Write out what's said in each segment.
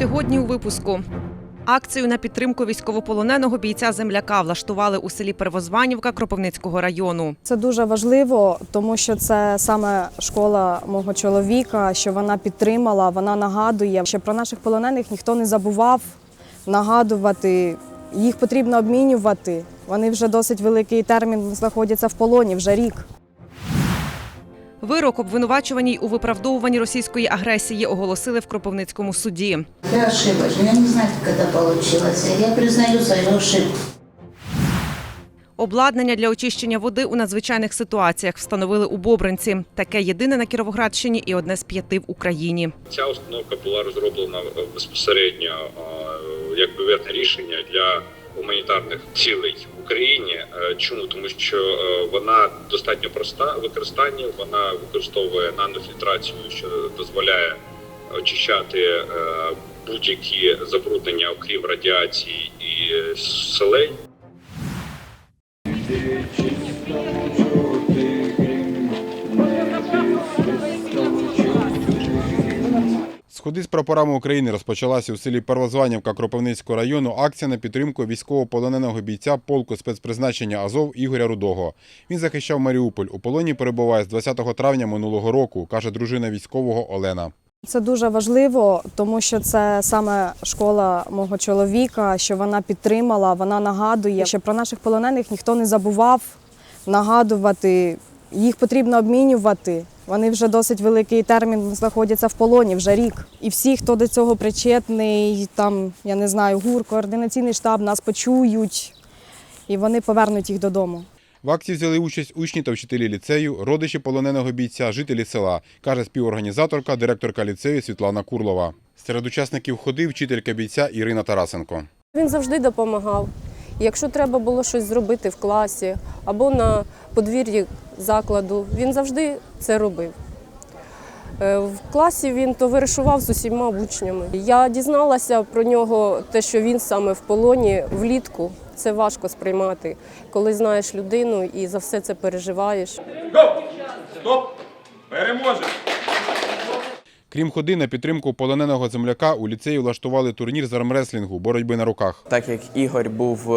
Сьогодні у випуску. Акцію на підтримку військовополоненого бійця земляка влаштували у селі Первозванівка Кропивницького району. Це дуже важливо, тому що це саме школа мого чоловіка, що вона підтримала, вона нагадує, що про наших полонених ніхто не забував нагадувати. Їх потрібно обмінювати. Вони вже досить великий термін знаходяться в полоні, вже рік. Вирок обвинувачуваній у виправдовуванні російської агресії оголосили в Кропивницькому суді. Я ошиблась. Я не знаю, это получилось. Я признаю свою ошибку. Обладнання для очищення води у надзвичайних ситуаціях встановили у Бобринці. Таке єдине на Кіровоградщині і одне з п'яти в Україні. Ця установка була розроблена е, безпосередньо е, як бюветне рішення для гуманітарних цілей в Україні. Е, Чому тому, що е, вона достатньо проста в використанні, вона використовує нанофільтрацію, що дозволяє очищати е, будь-які забруднення, окрім радіації і е, селень. З прапорами України розпочалася у селі Первозванівка Кропивницького району акція на підтримку військовополоненого бійця полку спецпризначення Азов Ігоря Рудого. Він захищав Маріуполь. У полоні перебуває з 20 травня минулого року, каже дружина військового Олена. Це дуже важливо, тому що це саме школа мого чоловіка, що вона підтримала, вона нагадує, що про наших полонених ніхто не забував нагадувати. Їх потрібно обмінювати. Вони вже досить великий термін знаходяться в полоні, вже рік. І всі, хто до цього причетний, там я не знаю, гур, координаційний штаб нас почують, і вони повернуть їх додому. В акції взяли участь учні та вчителі ліцею, родичі полоненого бійця, жителі села, каже співорганізаторка, директорка ліцею Світлана Курлова. Серед учасників ходи вчителька бійця Ірина Тарасенко. Він завжди допомагав. Якщо треба було щось зробити в класі або на подвір'ї закладу, він завжди це робив. Е, В класі він товаришував з усіма учнями. Я дізналася про нього, те, що він саме в полоні влітку. Це важко сприймати, коли знаєш людину і за все це переживаєш. Гоу! Стоп! Переможе! Крім ходи на підтримку полоненого земляка, у ліцеї влаштували турнір з армреслінгу боротьби на руках. Так як Ігор був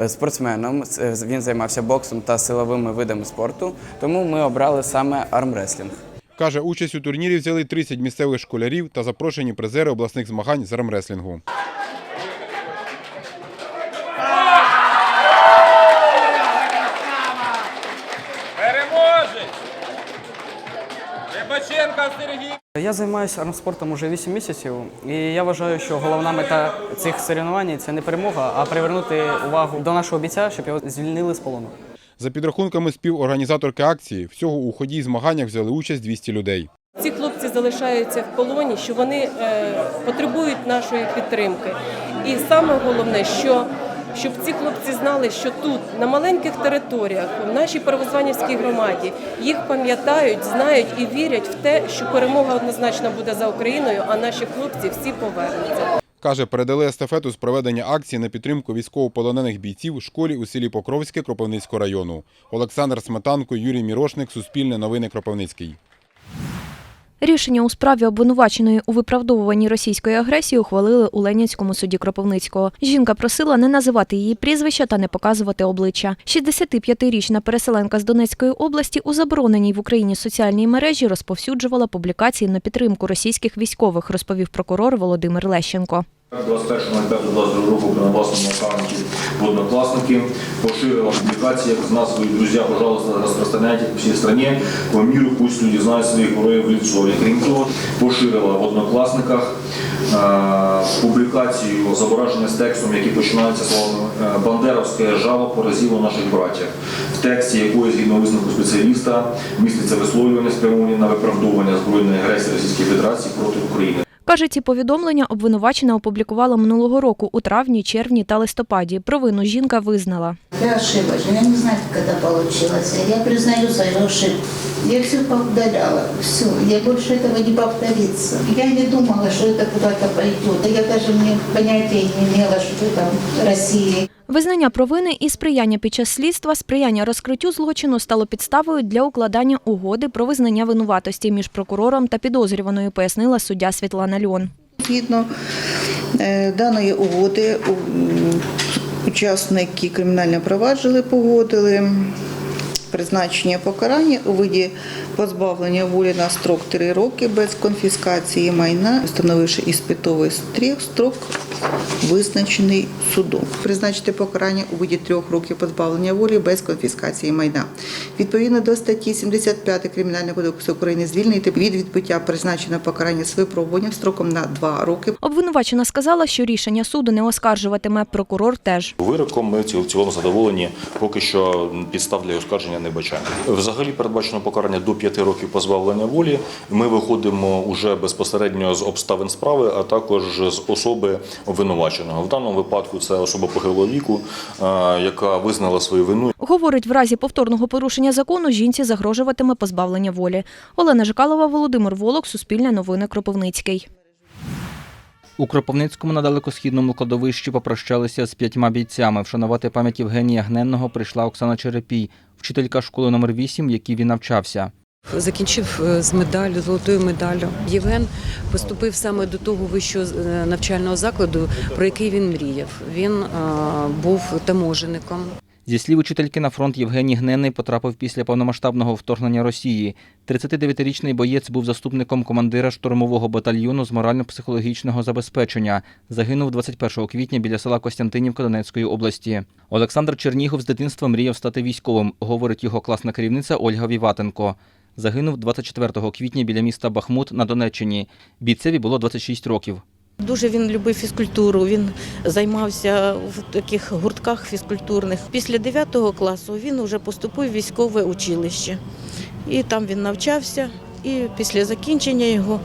е, спортсменом, е, він займався боксом та силовими видами спорту, тому ми обрали саме армреслінг. Каже, участь у турнірі взяли 30 місцевих школярів та запрошені призери обласних змагань з армреслінгу. Я займаюся армспортом уже 8 місяців, і я вважаю, що головна мета цих соревнувань – це не перемога, а привернути увагу до нашого бійця, щоб його звільнили з полону. За підрахунками співорганізаторки акції, всього у ході і змаганнях взяли участь 200 людей. Ці хлопці залишаються в полоні, що вони е, потребують нашої підтримки. І саме головне, що щоб ці хлопці знали, що тут, на маленьких територіях, в нашій Первозванівській громаді, їх пам'ятають, знають і вірять в те, що перемога однозначно буде за Україною, а наші хлопці всі повернуться. Каже, передали естафету з проведення акції на підтримку військовополонених бійців школі у селі Покровське Кропивницького району. Олександр Сметанко, Юрій Мірошник, Суспільне новини Кропивницький. Рішення у справі обвинуваченої у виправдовуванні російської агресії ухвалили у Ленінському суді Кропивницького. Жінка просила не називати її прізвища та не показувати обличчя. 65-річна переселенка з Донецької області у забороненій в Україні соціальній мережі розповсюджувала публікації на підтримку російських військових, розповів прокурор Володимир Лещенко. 21.05.22 року на власному аккаунті в Одноклассники поширила публикации с назвою «Друзья, пожалуйста, распространяйте по всей стране, по миру, пусть люди знают своих героїв в лицо». І крім того, поширила в Однокласниках публікацію зображення з текстом, які починаються словами е, «Бандеровське жало поразило наших братів», в тексті якої, згідно висновку спеціаліста, міститься висловлювання спрямовані на виправдовування збройної агресії Російської Федерації проти України. Каже, ці повідомлення обвинувачена опублікувала минулого року у травні, червні та листопаді. Провину жінка визнала. Я ошиблась. Я не знаю, как это получилось. Я признаю свою ошибку. Я все поудаляла. Все. Я больше этого не повторится. Я не думала, что это куда-то пойдет. Да я даже не понятия не имела, что это там Россия. Визнання провини і сприяння під час слідства, сприяння розкриттю злочину стало підставою для укладання угоди про визнання винуватості між прокурором та підозрюваною, пояснила суддя Світлана Льон. згідно е, даної угоди учасники кримінального провадження погодили призначення покарання у виді позбавлення волі на строк 3 роки без конфіскації майна, встановивши іспитовий стрік- строк, визначений судом. Призначити покарання у виді 3 років позбавлення волі без конфіскації майна. Відповідно до статті 75 Кримінального кодексу України звільнити від відбуття призначеного покарання з випробуванням строком на 2 роки Обвинувачена сказала, що рішення суду не оскаржуватиме. Прокурор теж. Вироком ми в в цілому задоволені, поки що підстав для оскарження не бачаємо. Взагалі передбачено покарання до 5 років позбавлення волі. Ми виходимо уже безпосередньо з обставин справи, а також з особи обвинуваченого. В даному випадку це особа похилого віку, е, яка визнала свою вину Говорить, в разі повторного порушення закону жінці загрожуватиме позбавлення волі. Олена Жикалова, Володимир Волок, Суспільне новини Кропивницький. У Кропивницькому на далекосхідному кладовищі попрощалися з п'ятьма бійцями. Вшанувати пам'ять Євгенія Гненного прийшла Оксана Черепій, вчителька школи номер 8, в якій він навчався. Закінчив е, з медаллю, золотою медаллю. Євген поступив саме до того вищого е, навчального закладу, про який він мріяв. Він е, був таможенником. Зі слів учительки на фронт Євгеній Гненний потрапив після повномасштабного вторгнення Росії. 39-річний боєць був заступником командира штурмового батальйону з морально-психологічного забезпечення. Загинув 21 квітня біля села Костянтинівка Донецької області. Олександр Чернігов з дитинства мріяв стати військовим, говорить його класна керівниця Ольга Віватенко. Загинув 24 квітня біля міста Бахмут на Донеччині. Бійцеві було 26 років. Дуже він любив фізкультуру. Він займався в таких гуртках фізкультурних. Після 9 класу він вже поступив в військове училище. І там він навчався, і після закінчення його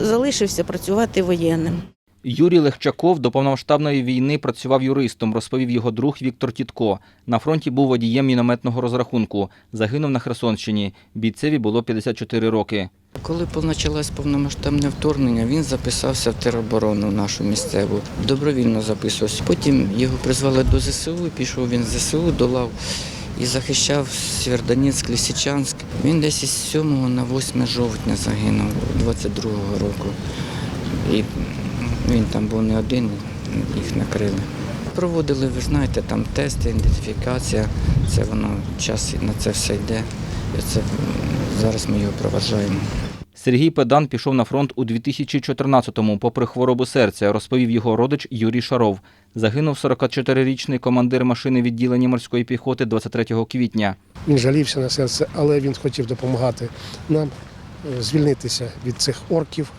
залишився працювати воєнним. Юрій Легчаков до повномасштабної війни працював юристом, розповів його друг Віктор Тітко. На фронті був водієм мінометного розрахунку. Загинув на Херсонщині. Бійцеві було 54 роки. Коли почалось повномасштабне вторгнення, він записався в тероборону нашу місцеву. Добровільно записувався. Потім його призвали до ЗСУ, пішов він з ЗСУ до лав і захищав Сєвєродонецьк, Лисичанськ. Він десь із 7 на 8 жовтня загинув 22-го року. Він там був не один, їх накрили. Проводили, ви знаєте, там тести, ідентифікація. Це воно час на це все йде. І це зараз ми його проважаємо. Сергій Педан пішов на фронт у 2014-му, попри хворобу серця, розповів його родич Юрій Шаров. Загинув 44-річний командир машини відділення морської піхоти 23 квітня. Він жалівся на серце, але він хотів допомагати нам е, звільнитися від цих орків,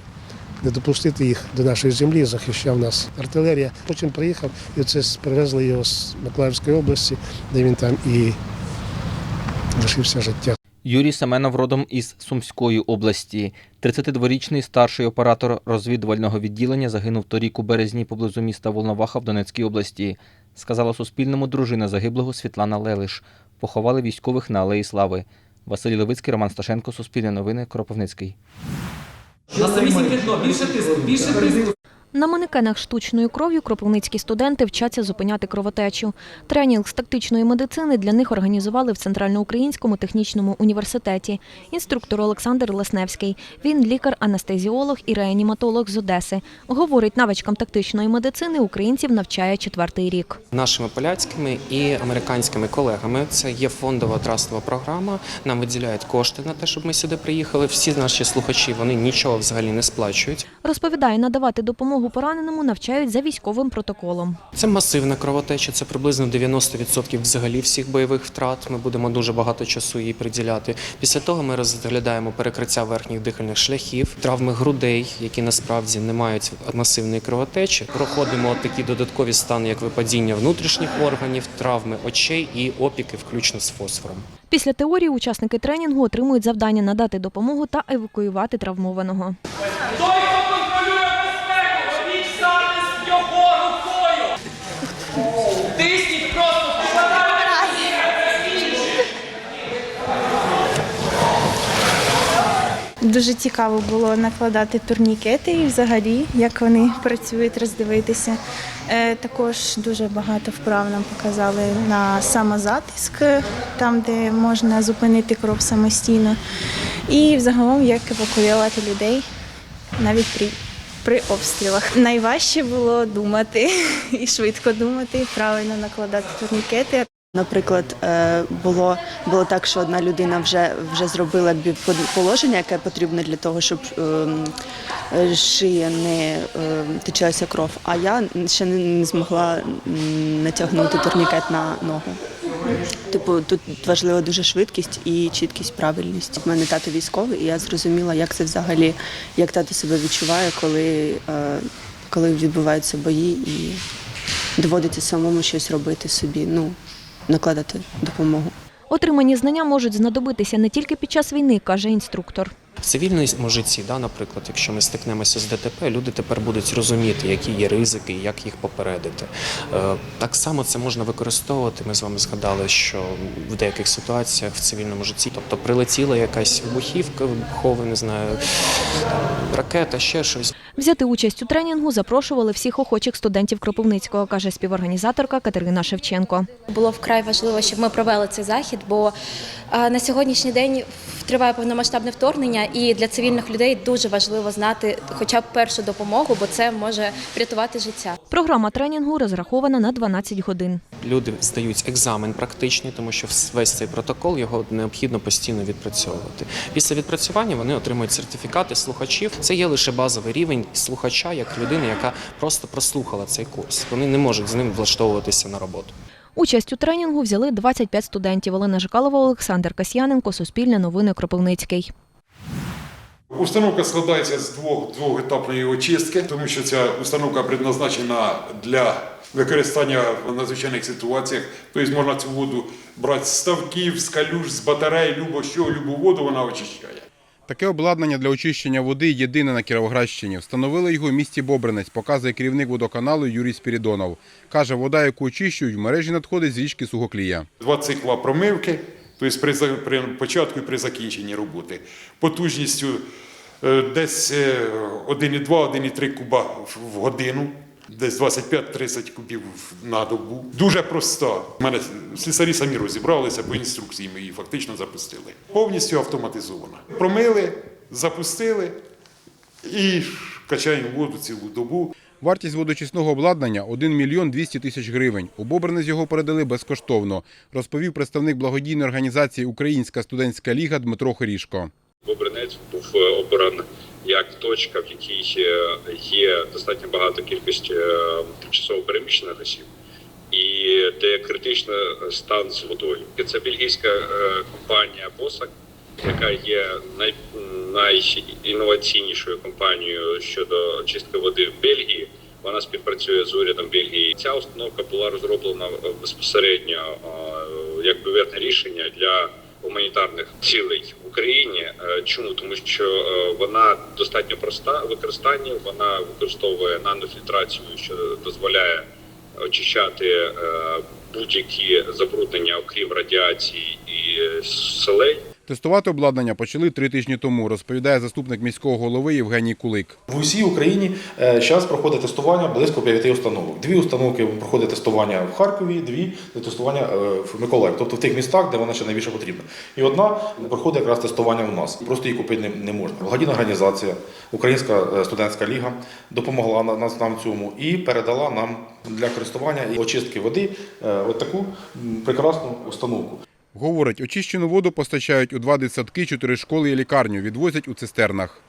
не допустити їх до нашої землі, захищав нас артилерія. Потім приїхав і оце привезли його з Миколаївської області, де він там і лишився життя. Юрій Семенов родом із Сумської області. 32-річний старший оператор розвідувального відділення загинув торік у березні поблизу міста Волноваха в Донецькій області. Сказала Суспільному дружина загиблого Світлана Лелиш. Поховали військових на Алеї Слави. Василь Левицький, Роман Сташенко, Суспільне новини, Кропивницький. На самісіньке дно, більше тиску, більше тиску. На манекенах штучною кров'ю кропивницькі студенти вчаться зупиняти кровотечу. Тренінг з тактичної медицини для них організували в Центральноукраїнському технічному університеті. Інструктор Олександр Лесневський. Він лікар-анестезіолог і реаніматолог з Одеси. Говорить, навичкам тактичної медицини українців навчає четвертий рік. Нашими поляцькими і американськими колегами це є фондова трастова програма. Нам виділяють кошти на те, щоб ми сюди приїхали. Всі наші слухачі вони нічого взагалі не сплачують. Розповідає, надавати допомогу пораненому навчають за військовим протоколом. Це масивна кровотеча, це приблизно 90% взагалі всіх бойових втрат. Ми будемо дуже багато часу їй приділяти. Після того ми розглядаємо перекриття верхніх дихальних шляхів, травми грудей, які насправді не мають масивної кровотечі. Проходимо такі додаткові стани, як випадіння внутрішніх органів, травми очей і опіки, включно з фосфором. Після теорії учасники тренінгу отримують завдання надати допомогу та евакуювати травмованого. Дуже цікаво було накладати турнікети і взагалі, як вони працюють, роздивитися. Е, Також дуже багато вправ нам показали на самозатиск, там, де можна зупинити кров самостійно. І взагалом, як евакуювати людей навіть при при обстрілах. Найважче було думати і швидко думати, і правильно накладати турнікети. Наприклад, е, було, було так, що одна людина вже, вже зробила положення, яке потрібно для того, щоб ем, е, з шиї не е, течелася кров, а я ще не, не змогла натягнути турнікет на ногу. Типу, тут важлива дуже швидкість і чіткість, правильність. У мене тато військовий, і я зрозуміла, як це взагалі, як тато себе відчуває, коли, е, коли відбуваються бої і доводиться самому щось робити собі, ну, накладати допомогу. Отримані знання можуть знадобитися не тільки під час війни, каже інструктор. В цивільному житті, да, наприклад, якщо ми стикнемося з ДТП, люди тепер будуть розуміти, які є ризики і як їх попередити. Е, Так само це можна використовувати. Ми з вами згадали, що в деяких ситуаціях в цивільному житті, тобто прилетіла якась вибухівка, вибухова, не знаю, ракета, ще щось. Взяти участь у тренінгу запрошували всіх охочих студентів Кропивницького, каже співорганізаторка Катерина Шевченко. Було вкрай важливо, щоб ми провели цей захід, бо е, на сьогоднішній день триває повномасштабне вторгнення, і для цивільних людей дуже важливо знати хоча б першу допомогу, бо це може врятувати життя. Програма тренінгу розрахована на 12 годин. Люди здають екзамен практичний, тому що весь цей протокол його необхідно постійно відпрацьовувати. Після відпрацювання вони отримують сертифікати слухачів. Це є лише базовий рівень слухача, як людини, яка просто прослухала цей курс. Вони не можуть з ним влаштовуватися на роботу. Участь у тренінгу взяли 25 студентів. Олена Жикалова, Олександр Касьяненко, Суспільне новини Кропивницький. Установка складається з двох двохетапної очистки, тому що ця установка предназначена для використання в надзвичайних ситуаціях. Тобто можна цю воду брати з ставків, з калюж, з батарей, любо що, любу воду вона очищає. Таке обладнання для очищення води єдине на Кіровоградщині. Встановили його в місті Бобринець, показує керівник водоканалу Юрій Спірідонов. Каже, вода, яку очищують, в мережі надходить з річки Сугоклія. Два цикла промивки, тобто при, початку і при закінченні роботи. Потужністю е, десь е, 1,2-1,3 куба в годину, десь 25-30 кубів на добу. Дуже проста. У мене слісарі самі розібралися, по інструкції ми її фактично запустили. Повністю автоматизована. Промили, запустили і качаємо воду цілу добу. Вартість водочисного обладнання 1 мільйон 200 тисяч гривень. У Бобринець його передали безкоштовно, розповів представник благодійної організації Українська студентська ліга Дмитро Хорішко. Бобринець був е, обраний як точка, в якій є достатньо багато кількість е, тимчасово переміщених осіб, і де критичний стан з водою. Це бельгійська е, компанія Босак, яка є най, найінноваційнішою компанією щодо чистки води в Бельгії. Вона співпрацює з урядом Бельгії. Ця установка була розроблена е, безпосередньо як бюветне рішення для гуманітарних цілей в Україні. Е, Чому тому, що е, вона достатньо проста в використанні, вона використовує нанофільтрацію, що дозволяє очищати е, будь-які забруднення, окрім радіації і селей. Тестувати обладнання почали три тижні тому, розповідає заступник міського голови Євгеній Кулик. В усій Україні зараз проходить тестування близько п'яти установок. Дві установки проходить тестування в Харкові, дві тестування е, в Миколаїві, тобто в тих містах, де вона ще найбільше потрібна. І одна проходить якраз тестування у нас. Просто її купити не, можна. Благодійна організація, Українська е, студентська ліга допомогла на- нас нам цьому і передала нам для користування і очистки води е, от таку прекрасну установку. Говорить, очищену воду постачають у два дитсадки, чотири школи і лікарню, відвозять у цистернах.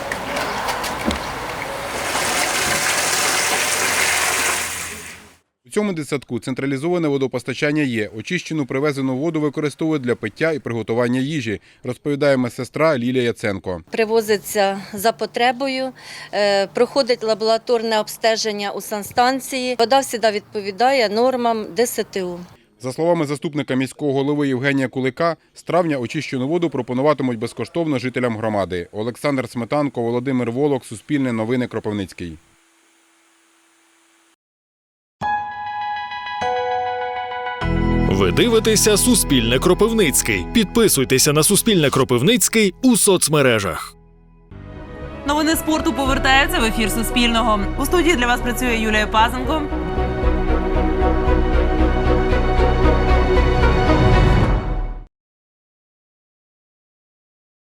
У цьому дитсадку централізоване водопостачання є. Очищену привезену воду використовують для пиття і приготування їжі, розповідає медсестра Лілія Яценко. Привозиться за потребою, е, проходить лабораторне обстеження у санстанції. Вода завжди відповідає нормам ДСТУ. За словами заступника міського голови Євгенія Кулика, з травня очищену воду пропонуватимуть безкоштовно жителям громади. Олександр Сметанко, Володимир Волок, Суспільне новини Кропивницький. Ви дивитеся Суспільне Кропивницький. Підписуйтеся на Суспільне Кропивницький у соцмережах. Новини спорту повертаються в ефір Суспільного. У студії для вас працює Юлія Пазенко.